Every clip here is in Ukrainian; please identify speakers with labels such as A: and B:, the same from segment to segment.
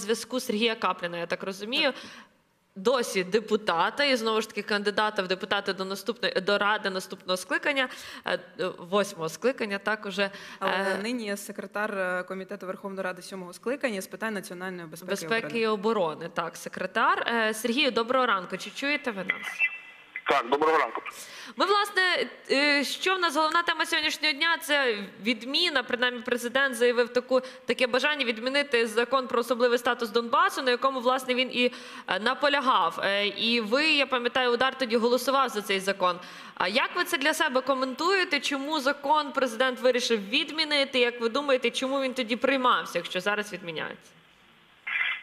A: зв'язку Сергія Капліна, я так розумію. Досі депутата і знову ж таки кандидата в депутати до наступної до ради наступного скликання, е, е, восьмого скликання. Так уже
B: Але
A: нині
B: нині секретар е, комітету Верховної Ради сьомого скликання з питань національної безпеки, і
A: безпеки
B: оборони.
A: і оборони. Так, секретар Е, Сергію, доброго ранку. Чи чуєте ви нас?
C: Так, доброго ранку.
A: Ми, власне, е, що в нас головна тема сьогоднішнього дня це відміна. Принаймні, президент заявив таку таке бажання відмінити закон про особливий статус Донбасу, на якому власне він і е, наполягав. Е, І ви, я пам'ятаю, удар тоді голосував за цей закон. А як ви це для себе коментуєте? Чому закон президент вирішив відмінити? Як ви думаєте, чому він тоді приймався, якщо зараз відміняється?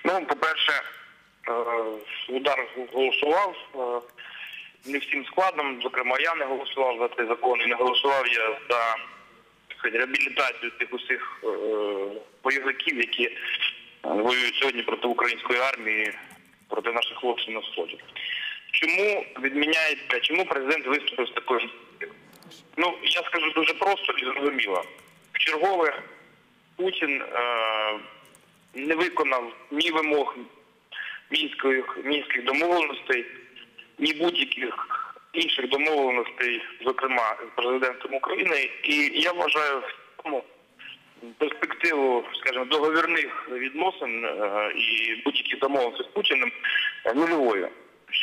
C: Ну, по-перше, е, удар голосував не всім складом. Зокрема, я не голосував за цей закон і не голосував я за реабілітацію тих усіх е, бойовиків, які е, воюють сьогодні проти української армії, проти наших хлопців на сході. Чому відміняється, чому президент виступив з такою? Ну, я скажу дуже просто і зрозуміло. В чергове Путін е, не виконав ні вимог мінських, мінських домовленостей, ні будь-яких інших домовленостей, зокрема з президентом України. І я вважаю в цьому перспективу, скажімо, договірних відносин е, і будь-яких домовленостей з Путіним е, нульовою.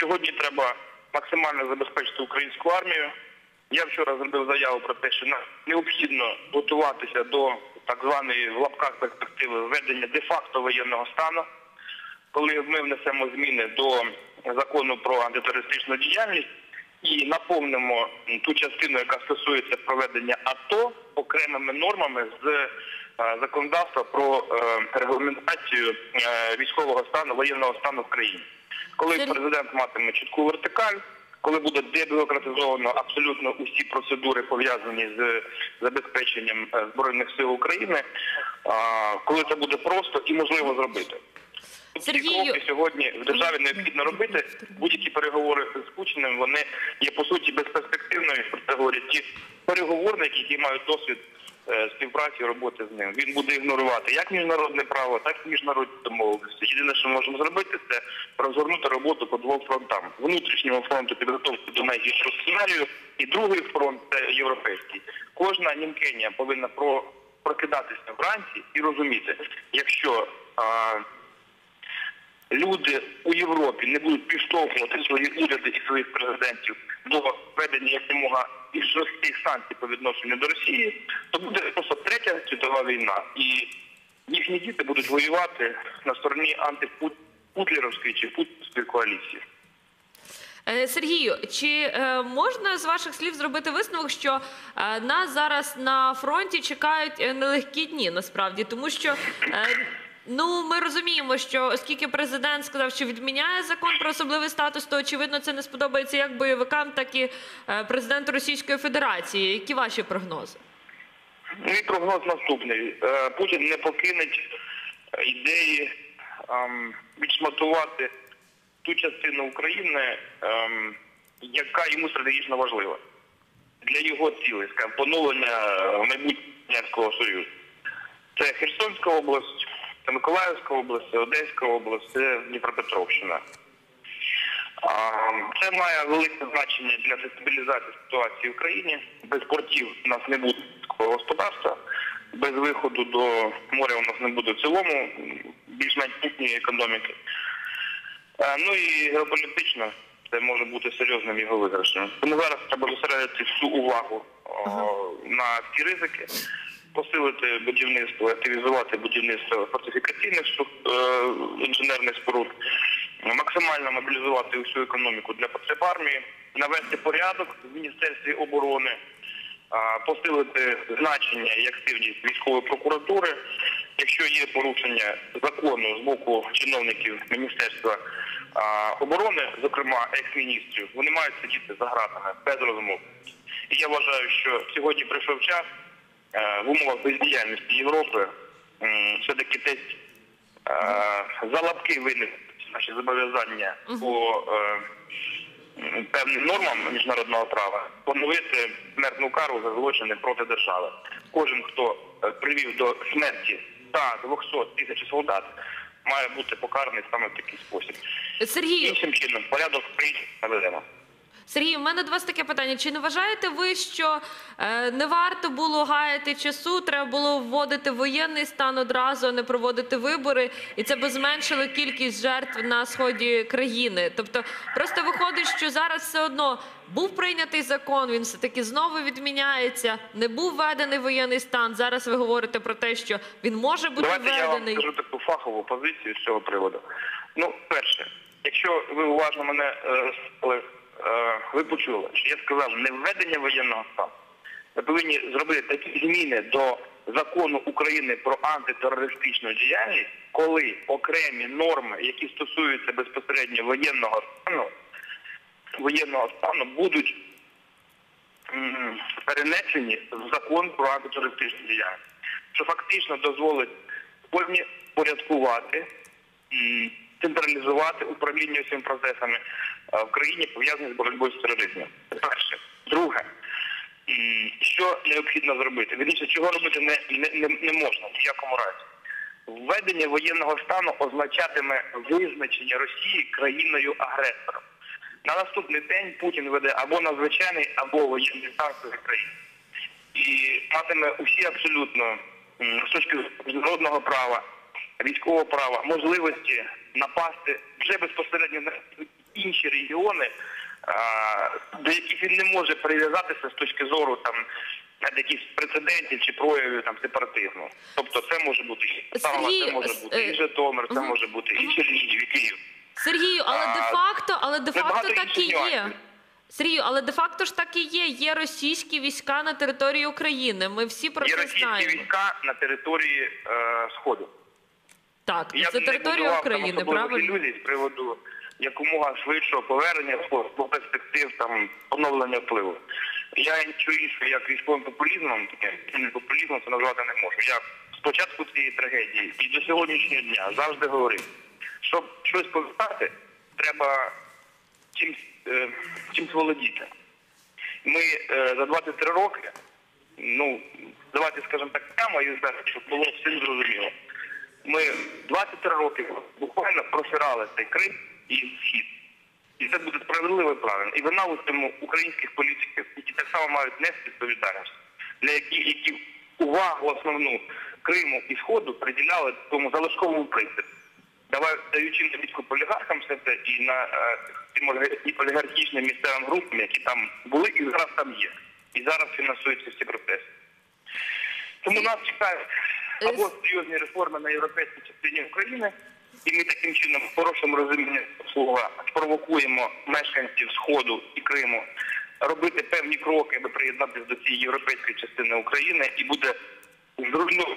C: Сьогодні треба максимально забезпечити українську армію. Я вчора зробив заяву про те, що нам необхідно готуватися до так званої в лапках перспективи введення де-факто воєнного стану, коли ми внесемо зміни до закону про антитерористичну діяльність і наповнимо ту частину, яка стосується проведення АТО окремими нормами з е, законодавства про е, регламентацію е, військового стану, воєнного стану в країні. Коли президент матиме чітку вертикаль, коли буде дебюрократизовано абсолютно усі процедури пов'язані з забезпеченням збройних сил України, коли це буде просто і можливо зробити. Ці
A: Сергію-
C: кроки сьогодні в державі необхідно робити. Будь-які переговори з Путіним вони є по суті безперспективною. Про це говорять ті переговорники, які мають досвід е, співпраці роботи з ним. Він буде ігнорувати як міжнародне право, так і міжнародні домовленості. Єдине, що ми можемо зробити, це розгорнути роботу по двом фронтам: внутрішньому фронту підготовки до найгіршого сценарію, і другий фронт це європейський. Кожна німкеня повинна про прокидатися вранці і розуміти, якщо а, люди у Європі не будуть підштовхувати свої уряди і своїх президентів до введення якомога більш жорстких санкцій по відношенню до Росії, то буде просто третя світова війна, і їхні діти будуть воювати на стороні антипутлеровської чи путінської коаліції.
A: Е, Сергію, чи е, можна з ваших слів зробити висновок, що е, нас зараз на фронті чекають нелегкі дні, насправді, тому що. Ну, ми розуміємо, що оскільки президент сказав, що відміняє закон про особливий статус, то очевидно це не сподобається як бойовикам, так і е, президенту Російської Федерації. Які ваші прогнози?
C: Мій прогноз наступний. Е, Путін не покине е, ідеї ем, відшматувати ту частину України, ем, яка йому стратегічно важлива для його цілей, скажімо, поновлення майбутнього союзу. Це Херсонська область, це Миколаївська область, це Одеська область, це Дніпропетровщина. Це має велике значення для дестабілізації ситуації в країні. Без портів у нас не буде сільського господарства, без виходу до моря у нас не буде в цілому більш-менш путньої економіки. Ну і геополітично це може бути серйозним його виграшем. Тому зараз треба зосередити всю увагу о, на ці ризики, посилити будівництво, активізувати будівництво фортифікаційних е, інженерних споруд, максимально мобілізувати всю економіку для потреб армії, навести порядок в Міністерстві оборони, посилити значення і активність військової прокуратури. Якщо є порушення закону з боку чиновників Міністерства оборони, зокрема екс-міністрів, вони мають сидіти за гратами без розмов. І я вважаю, що сьогодні прийшов час в умовах бездіяльності Європи все-таки десь е, за лапки винести наші зобов'язання по е, певним нормам міжнародного права, поновити смертну кару за злочини проти держави. Кожен, хто е, привів до смерті 100, 200 тисяч солдат, має бути покараний саме в такий спосіб.
A: Сергію,
C: Іншим чином, порядок стоїть наведемо.
A: Сергію, у мене до вас таке питання. Чи не вважаєте ви, що е, не варто було гаяти часу, треба було вводити воєнний стан одразу, а не проводити вибори, і це би зменшило кількість жертв на сході країни? Тобто, просто виходить, що зараз все одно був прийнятий закон, він все таки знову відміняється. Не був введений воєнний стан. Зараз ви говорите про те, що він може бути
C: Давайте я вам
A: введений.
C: скажу таку фахову позицію з цього приводу. Ну, перше, якщо ви уважно мене е, ви почули, що я сказав не введення воєнного стану. Ми повинні зробити такі зміни до закону України про антитерористичну діяльність, коли окремі норми, які стосуються безпосередньо воєнного стану, воєнного стану будуть перенесені в закон про антитерористичну діяльність, що фактично дозволить повні порядкувати, централізувати управління цими процесами е, в країні пов'язані з боротьбою з тероризмом. Це перше. Друге, що необхідно зробити? Вірніше, чого робити не, не, не, можна в якому разі. Введення воєнного стану означатиме визначення Росії країною-агресором. На наступний день Путін веде або надзвичайний, або воєнний стан в країні. І матиме усі абсолютно з точки міжнародного права, військового права, можливості напасти вже безпосередньо на інші регіони, до яких він не може прив'язатися з точки зору там якихось прецедентів чи проявів там сепаратизму. Тобто це може бути і Сава,
A: Сергій,
C: це може
A: е,
C: бути і Житомир, це може бути і Чернігів, і Київ.
A: Сергію, але де-факто, але де-факто так і є. Сергію, але де-факто ж так і є. Є російські війська на території України. Ми всі про
C: Є
A: це
C: російські
A: знаємо.
C: війська на території е, Сходу.
A: Так,
C: Я
A: це територія України, правильно?
C: ілюзій з приводу якомога швидшого повернення до перспектив там поновлення впливу. Я нічого іншого, як військовим популізмом, популізмом це назвати не можу. Я спочатку цієї трагедії і до сьогоднішнього дня завжди говорив, щоб щось повертати, треба чимсь, е, чимсь володіти. Ми е, за 23 роки, ну, давайте скажемо так прямо і зараз, щоб було всім зрозуміло. Ми 23 роки буквально просирали цей Крим і Схід. І це буде справедливо і правильно. І вина у цьому українських політиків, які так само мають нести відповідальність, для які, які увагу основну Криму і Сходу приділяли тому залишковому принципу. Давай даючи на війську полігархам все це і на е, тим оліга- і олігархічним місцевим групам, які там були і зараз там є. І зараз фінансуються всі процеси. Тому нас чекають або серйозні реформи на європейській частині України, і ми таким чином, в хорошому розумінні слова, спровокуємо мешканців Сходу і Криму робити певні кроки, аби приєднатися до цієї європейської частини України, і буде зруйновано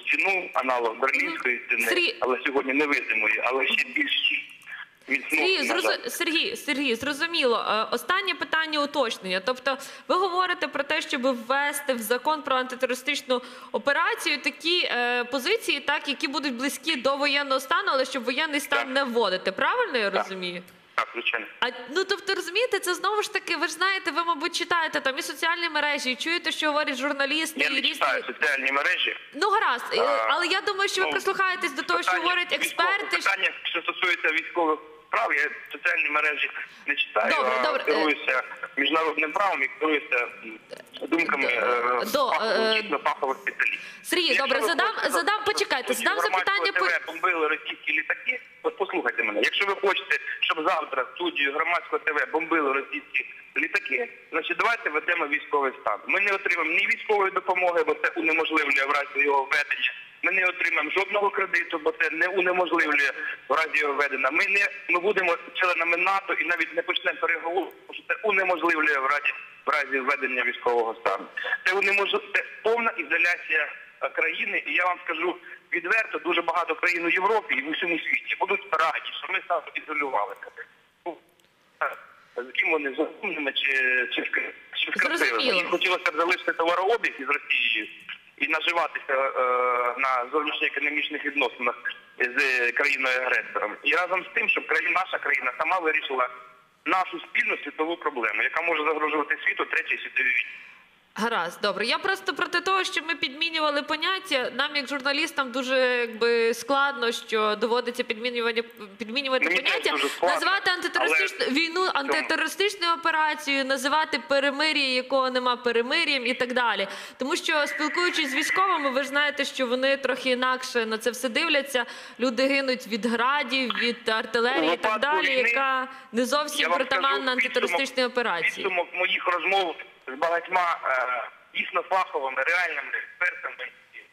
C: стіну, аналог берлінської стіни, але сьогодні невидимої, але ще більш.
A: Сергій, зрозу... Сергій, Сергій, зрозуміло. Е, Останнє питання уточнення. Тобто, ви говорите про те, щоб ввести в закон про антитерористичну операцію такі е, позиції, так які будуть близькі до воєнного стану, але щоб воєнний стан
C: Так.
A: не вводити. Правильно я
C: Так.
A: розумію?
C: Так, звичайно.
A: А ну тобто розумієте, це знову ж таки, ви ж знаєте, ви мабуть читаєте там і соціальні мережі, і чуєте, що говорять журналісти,
C: Я
A: і
C: не
A: різні.
C: читаю соціальні мережі.
A: Ну гаразд, е,
C: А,
A: але я думаю, що ви
C: ну,
A: прислухаєтесь до того, що
C: Питання
A: говорять експерти.
C: Питання, що стосується військових справ, я соціальні мережі не читаю,
A: Добре,
C: а
A: добре, е,
C: керуюся міжнародним правом і керуюся м, думками е,
A: До,
C: фахових,
A: е,
C: дійсно фахових спеціалістів.
A: Сергій,
C: Якщо
A: добре,
C: ви
A: задам,
C: хочете,
A: задам, почекайте, задам запитання по
C: бомбили російські літаки. От послухайте мене. Якщо ви хочете, щоб завтра студію громадського ТВ бомбили російські літаки, значить давайте ведемо військовий стан. Ми не отримаємо ні військової допомоги, бо це унеможливлює в разі його введення. Ми не отримаємо жодного кредиту, бо це не унеможливлює в разі його введення. Ми не ми будемо членами НАТО і навіть не почнемо переговорів, що це унеможливлює в разі в разі введення військового стану. Це унеможливо це повна ізоляція е, країни, і я вам скажу відверто, дуже багато країн у Європі і в усьому світі будуть раді, що ми саме ізолювалися. Ну, З ким вони з розумними чи, чи, чи Їм хотілося б залишити товарообіг із Росією і наживатися е, на зовнішньоекономічних відносинах з країною-агресором. І разом з тим, щоб країна, наша країна сама вирішила нашу спільну світову проблему, яка може загрожувати світу третій світовій війні.
A: Гаразд, добре. Я просто проти того, щоб ми підмінювали поняття. Нам, як журналістам, дуже якби складно, що доводиться підмінювання підмінювати
C: Мені
A: поняття,
C: дуже складно,
A: називати антитерористичну війну антитерористичною операцією, називати перемир'я, якого нема перемир'ям і так далі. Тому що спілкуючись з військовими, ви ж знаєте, що вони трохи інакше на це все дивляться. Люди гинуть від градів, від артилерії і так далі,
C: війни
A: яка не зовсім притаманна
C: підсумок-
A: операції.
C: Моїх розмов з багатьма е, дійсно фаховими, реальними експертами,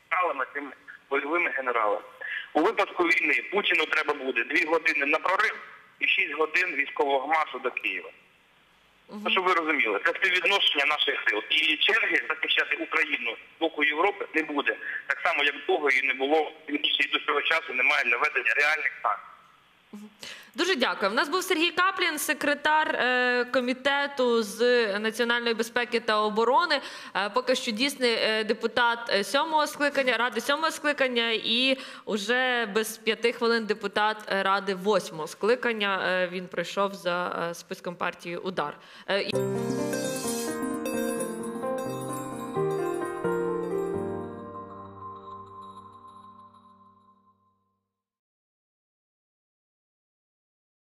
C: генералами, тими бойовими генералами. У випадку війни Путіну треба буде 2 години на прорив і 6 годин військового маршу до Києва. Ну, щоб ви розуміли, це співвідношення наших сил. І черги захищати Україну з боку Європи не буде. Так само, як довго і не було, і до цього часу немає для ведення реальних санкцій.
A: Дуже дякую. У нас був Сергій Каплін, секретар е, комітету з національної безпеки та оборони. Е, поки що дійсний е, депутат сьомого скликання, ради сьомого скликання, і уже без п'яти хвилин депутат ради восьмого скликання. Він пройшов за списком партії Удар.